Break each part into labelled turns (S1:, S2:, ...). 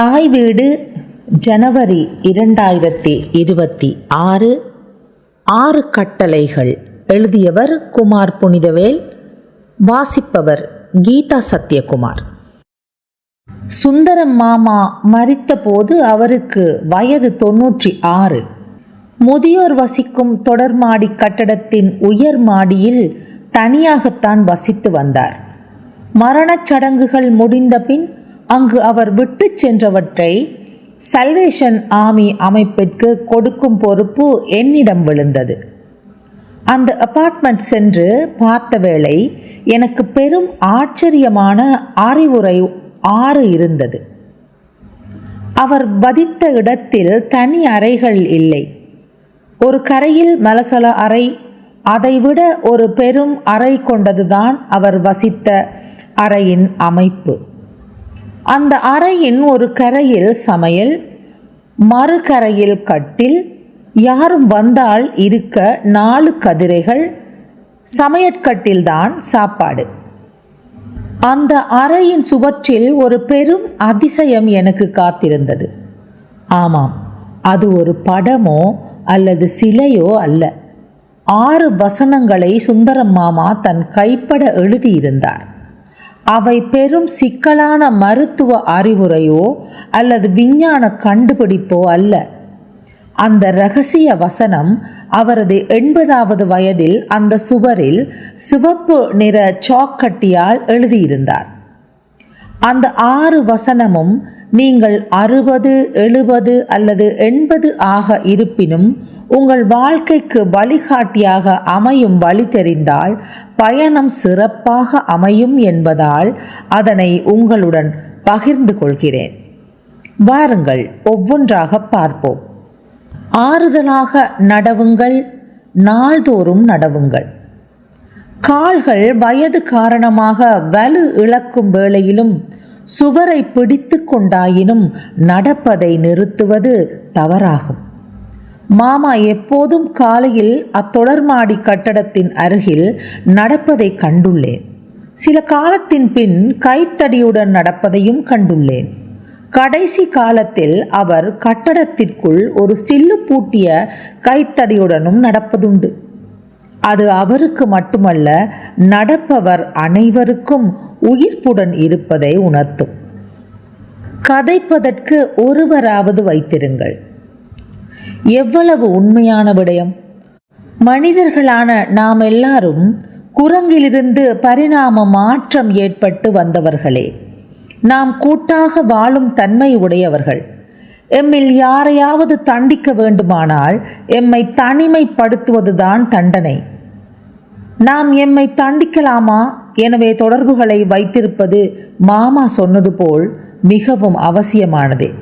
S1: தாய் வீடு ஜனவரி இரண்டாயிரத்தி இருபத்தி ஆறு. ஆறு கட்டளைகள் எழுதியவர் குமார் புனிதவேல் வாசிப்பவர் கீதா சத்யகுமார். சுந்தரம் மாமா மரித்தபோது அவருக்கு வயது தொன்னூற்றி ஆறு. முதியோர் வசிக்கும் தொடர்மாடி கட்டடத்தின் உயர் மாடியில் தனியாகத்தான் வசித்து வந்தார். மரணச் சடங்குகள் முடிந்த பின் அங்கு அவர் விட்டுச் சென்றவற்றை சல்வேஷன் ஆமி அமைப்பிற்கு கொடுக்கும் பொறுப்பு என்னிடம் விழுந்தது. அந்த அபார்ட்மெண்ட் சென்று பார்த்த வேளை எனக்கு பெரும் ஆச்சரியமான அறிவுரை ஆறு இருந்தது. அவர் வதித்த இடத்தில் தனி அறைகள் இல்லை. ஒரு கரையில் மலசல அறை அதைவிட ஒரு பெரும் அறை கொண்டதுதான் அவர் வசித்த அறையின் அமைப்பு. அந்த அறையின் ஒரு கரையில் சமையல் மறுகரையில் கட்டில் யாரும் வந்தால் இருக்க நாலு கதிரைகள் சமையற்கட்டில்தான் சாப்பாடு. அந்த அறையின் சுவற்றில் ஒரு பெரும் அதிசயம் எனக்கு காத்திருந்தது. ஆமாம் அது ஒரு படமோ அல்லது சிலையோ அல்ல. ஆறு வசனங்களை சுந்தரம் மாமா தன் கைப்பட எழுதியிருந்தார். அவை பெரும் சிக்கலான மருத்துவ அறிவுரையோ அல்லது விஞ்ஞான கண்டுபிடிப்போ அல்ல. அந்த ரகசிய வசனம் அவரது எண்பதாவது வயதில் அந்த சுவரில் சிவப்பு நிற சாக்கட்டியால் எழுதியிருந்தார். அந்த ஆறு வசனமும் நீங்கள் அறுபது எழுபது அல்லது எண்பது ஆக இருப்பினும் உங்கள் வாழ்க்கைக்கு வழிகாட்டியாக அமையும் வழி தெரிந்தால் பயணம் சிறப்பாக அமையும் என்பதால் அதனை உங்களுடன் பகிர்ந்து கொள்கிறேன். வாருங்கள் ஒவ்வொன்றாக பார்ப்போம். ஆறுதலாக நடவுங்கள் நாள்தோறும் நடவுங்கள். கால்கள் வயது காரணமாக வலு இழக்கும் வேளையிலும் சுவரை பிடித்து கொண்டாயினும் நடப்பதை நிறுத்துவது தவறாகும். மாமா எப்போதும் காலையில் அத்தொடர்மாடி கட்டடத்தின் அருகில் நடப்பதை கண்டுள்ளேன். சில காலத்தின் பின் கைத்தடியுடன் நடப்பதையும் கண்டுள்ளேன். கடைசி காலத்தில் அவர் கட்டடத்திற்குள் ஒரு சில்லு பூட்டிய கைத்தடியுடனும் நடப்பதுண்டு. அது அவருக்கு மட்டுமல்ல நடப்பவர் அனைவருக்கும் உயிர்ப்புடன் இருப்பதை உணர்த்தும். கதைப்பதற்கு ஒருவராவது வைத்திருங்கள். எவ்வளவு உண்மையான விடயம்? மனிதர்களான நாம் எல்லாரும் குரங்கிலிருந்து பரிணாம மாற்றம் ஏற்பட்டு வந்தவர்களே. நாம் கூட்டாக வாழும் தன்மை உடையவர்கள். எம்மில் யாரையாவது தண்டிக்க வேண்டுமானால் எம்மை தனிமைப்படுத்துவதுதான் தண்டனை. நாம் எம்மை தண்டிக்கலாமா? எனவே தொடர்புகளை வைத்திருப்பது மாமா சொன்னது போல் மிகவும் அவசியமானதே.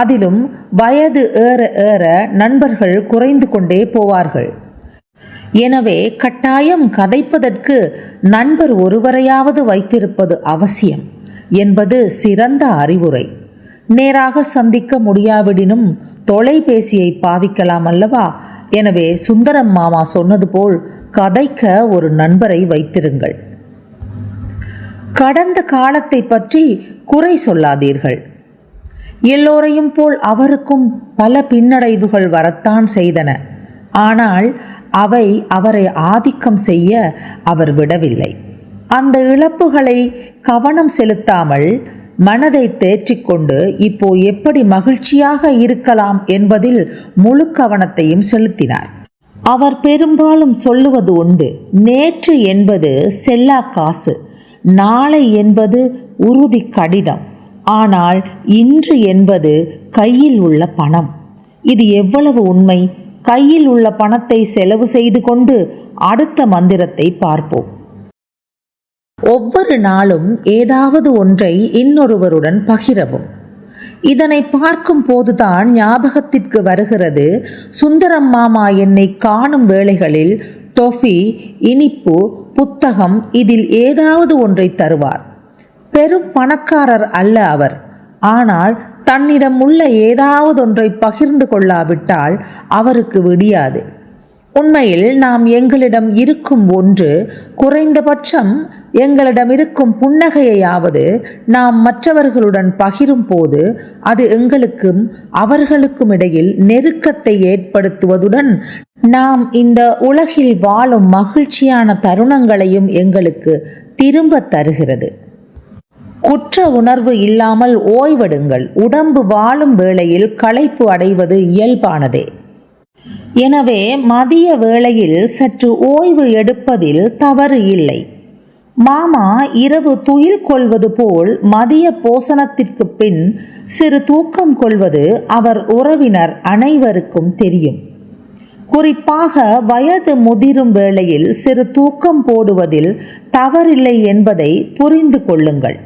S1: அதிலும் வயது ஏற ஏற நண்பர்கள் குறைந்து கொண்டே போவார்கள். எனவே கட்டாயம் கதைப்பதற்கு நண்பர் ஒருவரையாவது வைத்திருப்பது அவசியம் என்பது சிறந்த அறிவுரை. நேராக சந்திக்க முடியாவிடினும் தொலைபேசியை பாவிக்கலாம் அல்லவா? எனவே சுந்தரம் மாமா சொன்னது போல் கதைக்க ஒரு நண்பரை வைத்திருங்கள். கடந்த காலத்தை பற்றி குறை சொல்லாதீர்கள். எல்லோரையும் போல் அவருக்கும் பல பின்னடைவுகள் வரத்தான் செய்தன. ஆனால் அவை அவரை ஆதிக்கம் செய்ய அவர் விடவில்லை. அந்த இழப்புகளை கவனம் செலுத்தாமல் மனதை தேற்றிக்கொண்டு இப்போ எப்படி மகிழ்ச்சியாக இருக்கலாம் என்பதில் முழு கவனத்தையும் செலுத்தினார். அவர் பெரும்பாலும் சொல்லுவது உண்டு நேற்று என்பது செல்லா காசு நாளை என்பது உறுதி கடிதம். ஆனால் இன்று என்பது கையில் உள்ள பணம். இது எவ்வளவு உண்மை? கையில் உள்ள பணத்தை செலவு செய்து கொண்டு அடுத்த மந்திரத்தை பார்ப்போம். ஒவ்வொரு நாளும் ஏதாவது ஒன்றை இன்னொருவருடன் பகிரவும். இதனை பார்க்கும் போதுதான் ஞாபகத்திற்கு வருகிறது சுந்தரம் மாமா என்னை காணும் வேளைகளில் டொஃபி இனிப்பு புத்தகம் இதில் ஏதாவது ஒன்றை தருவார். பெரும் பணக்காரர் அல்ல அவர். ஆனால் தன்னிடம் உள்ள ஏதாவது ஒன்றை பகிர்ந்து கொள்ளாவிட்டால் அவருக்கு விடியாது. உண்மையில் நாம் எங்களிடம் இருக்கும் ஒன்று குறைந்தபட்சம் எங்களிடம் இருக்கும் புன்னகையையாவது நாம் மற்றவர்களுடன் பகிரும் போது அது எங்களுக்கும் அவர்களுக்கும் இடையில் நெருக்கத்தை ஏற்படுத்துவதுடன் நாம் இந்த உலகில் வாழும் மகிழ்ச்சியான தருணங்களையும் எங்களுக்கு திரும்ப தருகிறது. குற்ற உணர்வு இல்லாமல் ஓய்வெடுங்கள். உடம்பு வாழும் வேளையில் களைப்பு அடைவது இயல்பானதே. எனவே மதிய வேளையில் சற்று ஓய்வு எடுப்பதில் தவறு இல்லை. மாமா இரவு துயில் கொள்வது போல் மதிய போசனத்திற்கு பின் சிறு தூக்கம் கொள்வது அவர் உறவினர் அனைவருக்கும் தெரியும். குறிப்பாக வயது முதிரும் வேளையில் சிறு தூக்கம் போடுவதில் தவறில்லை என்பதை புரிந்து கொள்ளுங்கள்.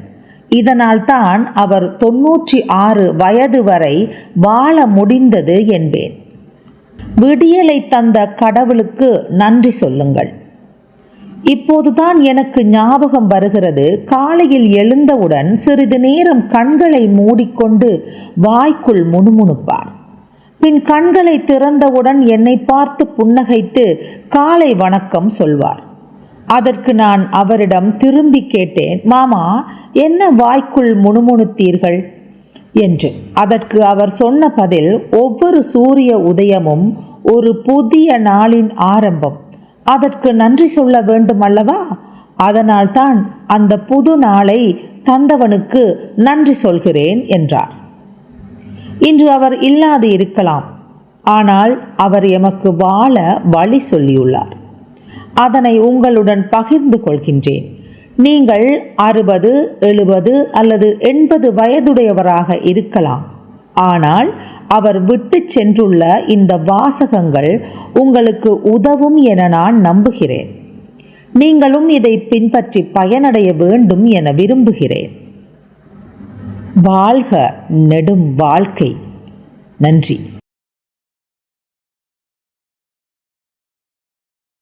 S1: இதனால்தான் அவர் தொன்னூற்றி ஆறு வயது வரை வாழ முடிந்தது என்பேன். விடியலை தந்த கடவுளுக்கு நன்றி சொல்லுங்கள். இப்போதுதான் எனக்கு ஞாபகம் வருகிறது காலையில் எழுந்தவுடன் சிறிது நேரம் கண்களை மூடிக்கொண்டு வாய்க்குள் முணுமுணுப்பார். பின் கண்களை திறந்தவுடன் என்னை பார்த்து புன்னகைத்து காலை வணக்கம் சொல்வார். அதற்கு நான் அவரிடம் திரும்பி கேட்டேன் மாமா என்ன வாய்க்குள் முணுமுணுத்தீர்கள்? என்று. அதற்கு அவர் சொன்ன பதில் ஒவ்வொரு சூரிய உதயமும் ஒரு புதிய நாளின் ஆரம்பம். அதற்கு நன்றி சொல்ல வேண்டும் அல்லவா அதனால்தான் அந்த புது நாளை தந்தவனுக்கு நன்றி சொல்கிறேன் என்றார். இன்று அவர் இல்லாது இருக்கலாம். ஆனால் அவர் எமக்கு வாழ வழி சொல்லியுள்ளார். அதனை உங்களுடன் பகிர்ந்து கொள்கின்றேன். நீங்கள் அறுபது எழுபது அல்லது எண்பது வயதுடையவராக இருக்கலாம். ஆனால் அவர் விட்டு சென்றுள்ள இந்த வாசகங்கள் உங்களுக்கு உதவும் என நான் நம்புகிறேன். நீங்களும் இதை பின்பற்றி பயனடைய வேண்டும் என விரும்புகிறேன். வாழ்க நெடும் வாழ்க்கை. நன்றி.